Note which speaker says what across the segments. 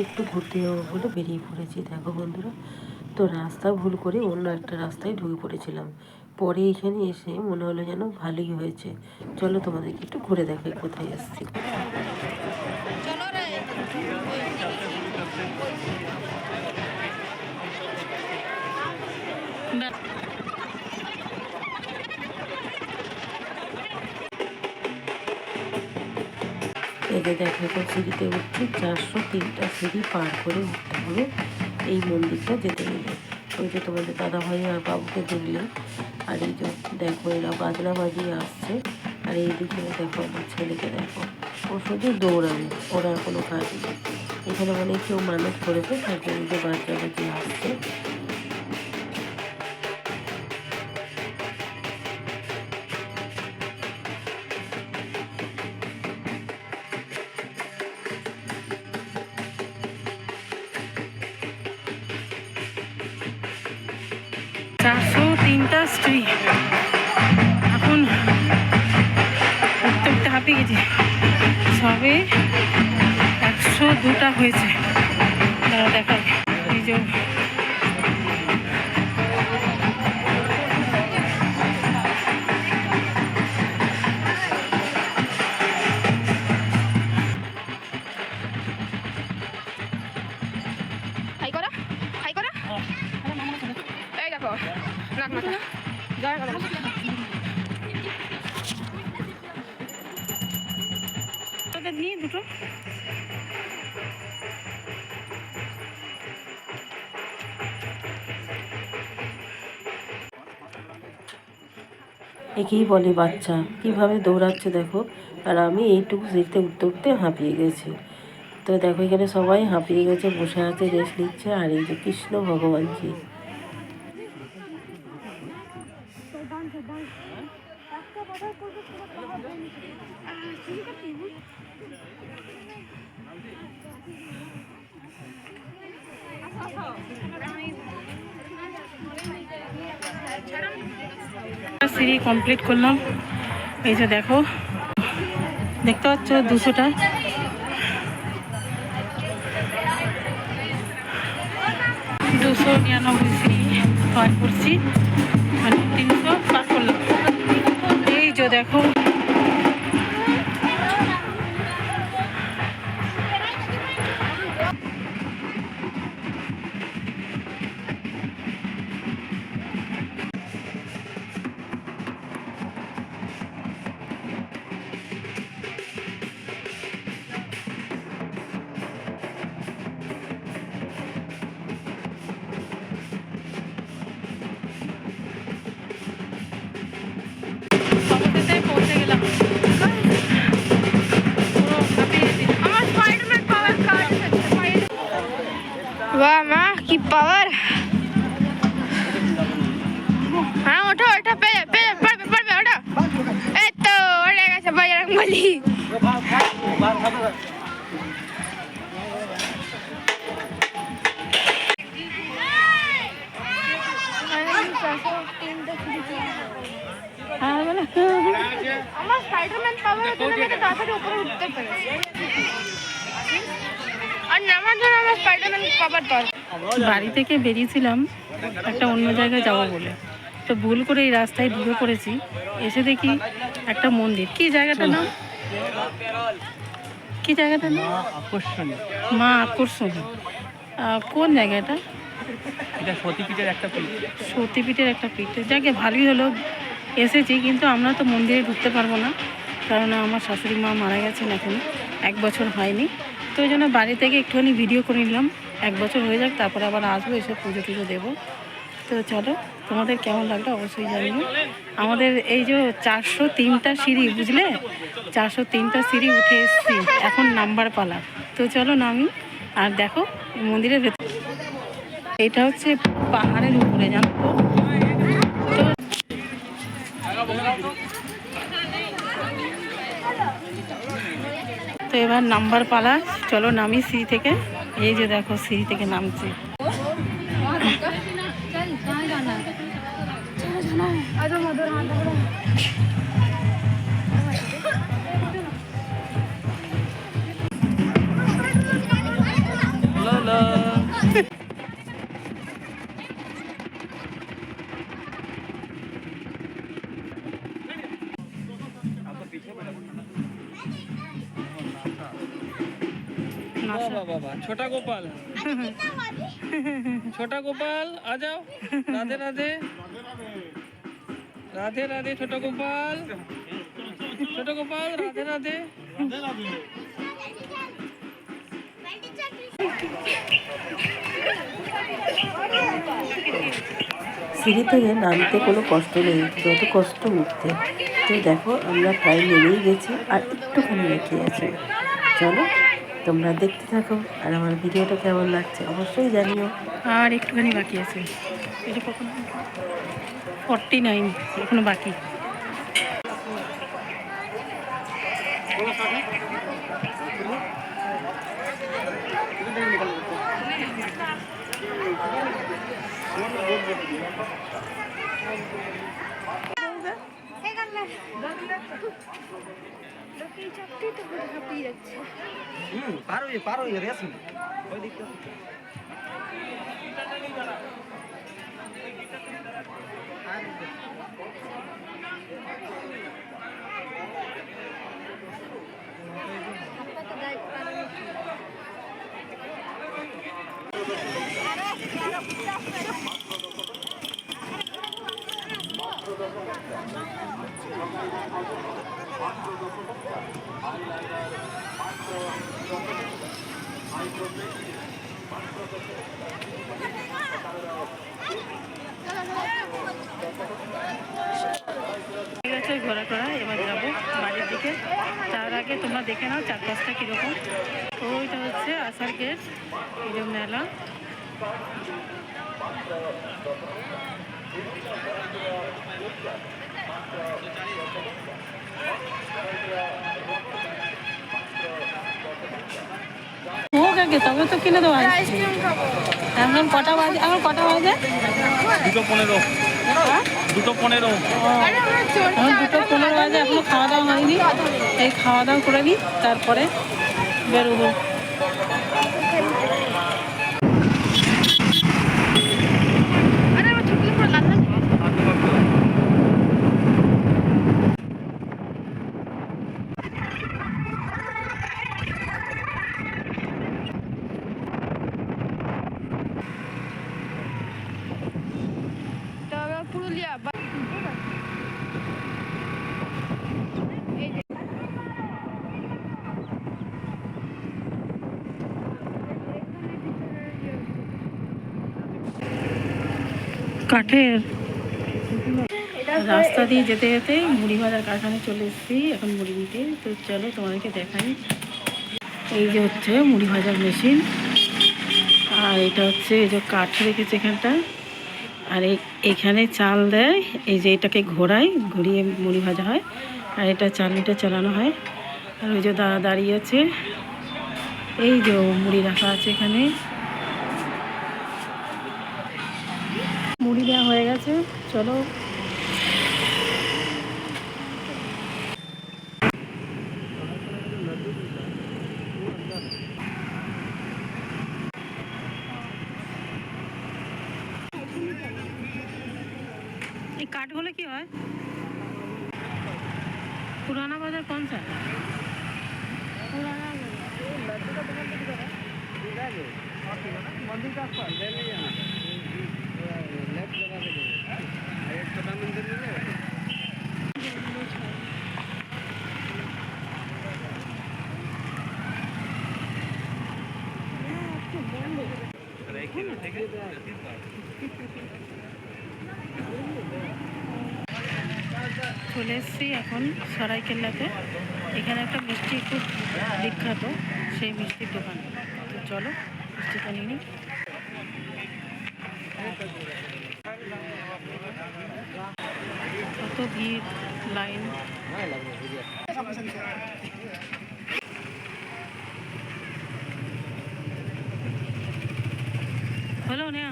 Speaker 1: একটু ঘুরতে যাব বলে বেরিয়ে পড়েছি। দেখো বন্ধুরা, তো রাস্তা ভুল করে অন্য একটা রাস্তায় ঢুকে পড়েছিলাম। পরে এখানে এসে মনে হলো যেন ভালোই হয়েছে। চলো তোমাদেরকে একটু ঘুরে দেখাই কোথায় এসেছি। এদের দেখো এখন সিঁড়িতে উঠছি চারশো তিনটা সিঁড়ি পার করে উঠতে হবে। এই মন্দিরটা যেতে গেলে। ওই যে তোমাদের দাদা ভাই আর বাবুকে দেখলে আর এই যে দেখো এরা বাজনা বাজিয়ে আসছে। আর এইদিকে দেখো আমার ছেলেকে দেখো। ও শুধু দৌড়াবে, ওর কোনো কাজ নেই। এখানে মানে কেউ মানুষ করেছে, তার জন্য যে বাজনা বাজিয়ে আসছে।
Speaker 2: চারশো তিনটা স্ত্রী এখন উঠতে উঠতে হাঁপিয়ে গেছি। সবে একশো দুটা হয়েছে। তারা দেখায় এই নিয়ে দুটো।
Speaker 1: একেই বলে বাচ্চা, কীভাবে দৌড়াচ্ছে দেখো। আর আমি এইটুকু সিঁড়িতে উঠতে উঠতে হাঁপিয়ে গেছি। তো দেখো এখানে সবাই হাঁপিয়ে গেছে, বসে আছে, রেস্ট নিচ্ছে, আর এই যে কৃষ্ণ ভগবানজি।
Speaker 2: সিঁড়ি কমপ্লিট করলাম। এই যে দেখো, দেখতে পাচ্ছ দুশোটা? দুশো নিরানব্বই সিঁড়ি পার করছি। মানে তিনশো পার করলাম। এই যে দেখো
Speaker 3: বাহ মা কি পাওয়ার হ্যাঁ ওঠো ওঠো পেয়ে পেয়ে পড়বে পড়বে ওঠো এই তো ওঠে গেছে বাজার বলি
Speaker 2: হ্যাঁ বলে
Speaker 3: আমার স্পাইডারম্যান পাওয়ার তুমি যাতে তাড়াতাড়ি উপরে উঠতে পারে আর নামার জন্য আমার স্পাইডারম্যান পাওয়ার দরকার
Speaker 2: বাড়ি থেকে বেরিয়েছিলাম একটা অন্য জায়গায় যাব বলে। তো ভুল করে এই রাস্তায় ঢুকে পড়েছি এসে দেখি একটা মন্দির। কি জায়গাটার নাম? কি জায়গাটার নাম? মা আকর্ষণী। কোন জায়গাটা?
Speaker 4: এটা সতীপীঠের একটা পীঠ।
Speaker 2: সতীপীঠের একটা পীঠ। যাকে ভালোই হলো এসেছি কিন্তু আমরা তো মন্দিরে ঢুকতে পারব না। কারণ আমার শাশুড়ি মা মারা গেছেন এখন। এক বছর হয়নি। তো ওই জন্য বাড়ি থেকে একটুখানি ভিডিও করে নিলাম। এক বছর হয়ে যাক, তারপরে আবার আসব, এসে পুজো টুজো দেবো। তো চলো, তোমাদের কেমন লাগল অবশ্যই জানিও। আমাদের এই যে চারশো তিনটা সিঁড়ি, বুঝলে? চারশো তিনটা সিঁড়ি উঠে এসেছি, এখন নাম্বার পালা। তো চলো নামি, আর দেখো, মন্দিরের ভেতর। এটা হচ্ছে পাহাড়ের উপরে, জানো তো? তো এবার নাম্বার পালা, চলো নামি সিঁড়ি থেকে। এই যে দেখো সিঁড়ি থেকে নামছি।
Speaker 4: বাবা ছোটা গোপাল ছোটা গোপাল आ जाओ राधे राधे राधे राधे छोटा गोपाल छोटा गोपाल राधे राधे
Speaker 1: সিঁড়ি থেকে নামতে কোনো কষ্ট নেই যত কষ্ট উঠতে তো দেখো আমরা প্রায় নেমেই গেছি আর একটুখানি বাকি আছে চলো তোমরা দেখতে থাকো আর আমার ভিডিওটা কেমন লাগছে অবশ্যই জানিও।
Speaker 2: আর একটুখানি বাকি আছে। এটা কখন ফর্টি নাইন এখনও বাকি।
Speaker 3: এই চাপটি তো হাঁপিয়ে যাচ্ছে।
Speaker 5: পারো পারো রেস ওই দিকটা
Speaker 2: ঠিক আছে ঘোরা করা এবার যাব বাড়ির দিকে। তার আগে তোমরা দেখে নাও চারপাশটা কীরকম। ওইটা হচ্ছে আসার গেট, এই মেলা। কাকে তবে তো কিনে
Speaker 3: খাব।
Speaker 2: এখন কটা বাজে? এখন কটা বাজে?
Speaker 4: দুটো পনেরো। দুটো পনেরো।
Speaker 3: আরে
Speaker 2: এখন দুটো পনেরো বাজে এখনও খাওয়া দাওয়া হয়নি। এই খাওয়া দাওয়া করে নিই তারপরে বেরোবো
Speaker 3: আরে আমার ছোট্ট করে লাল লাল তবে পুরুলিয়া বা- এই যে
Speaker 2: কাঠের। রাস্তা দিয়ে যেতে যেতে মুড়ি ভাজার কারখানায় চলে এসেছি, এখন মুড়ি নিতে তো চলো তোমাদেরকে দেখাই। এই যে হচ্ছে মুড়ি ভাজার মেশিন। আর এটা হচ্ছে এই যে কাঠ রেখেছে এখানটা। আর এখানে চাল দেয়, এই যে এটাকে ঘোরায় ঘুরিয়ে মুড়ি ভাজা হয়। আর এটা চালনিটা চালানো হয়। আর ওই যে দাঁড়িয়ে আছে। এই যে মুড়ি রাখা আছে এখানে। মুড়ি দেওয়া হয়ে গেছে চলো এই কাঠগুলো কি হয় পুরানা বাজার কোন স্যার
Speaker 5: मंदिर का
Speaker 2: চলে এসেছি এখন সরাইকেল্লাতে। এখানে একটা মিষ্টি খুব বিখ্যাত, সেই মিষ্টির দোকান। চলো, মিষ্টিটা নিয়ে নিই। কত ভিড়, লাইন? হলো নেয়া?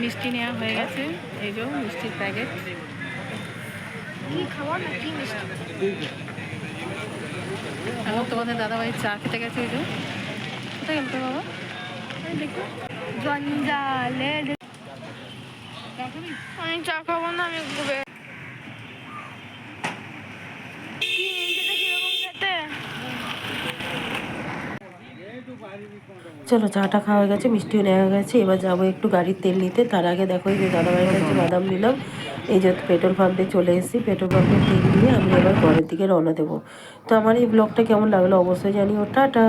Speaker 2: মিষ্টি নেওয়া হয়ে গেছে। এই যে মিষ্টির প্যাকেট। এখন তোমাদের দাদাভাই চা খেতে গেছে ওই যে। কোথায় গেল বাবা? এই দেখো,
Speaker 3: জঞ্জালে চা
Speaker 1: চলো, চাটা খাওয়া গেছে, মিষ্টিও নেওয়া গেছে। এবার যাব একটু গাড়ির তেল নিতে। তার আগে দেখো যে দাদাভাইয়ের কাছে বাদাম নিলাম। এই যে পেট্রোল পাম্পে চলে এসেছি। পেট্রোল পাম্পে তেল নিয়ে আমি এবার ঘরের দিকে রওনা দেবো। তো আমার এই ব্লগটা কেমন লাগল অবশ্যই জানিও। টাটা!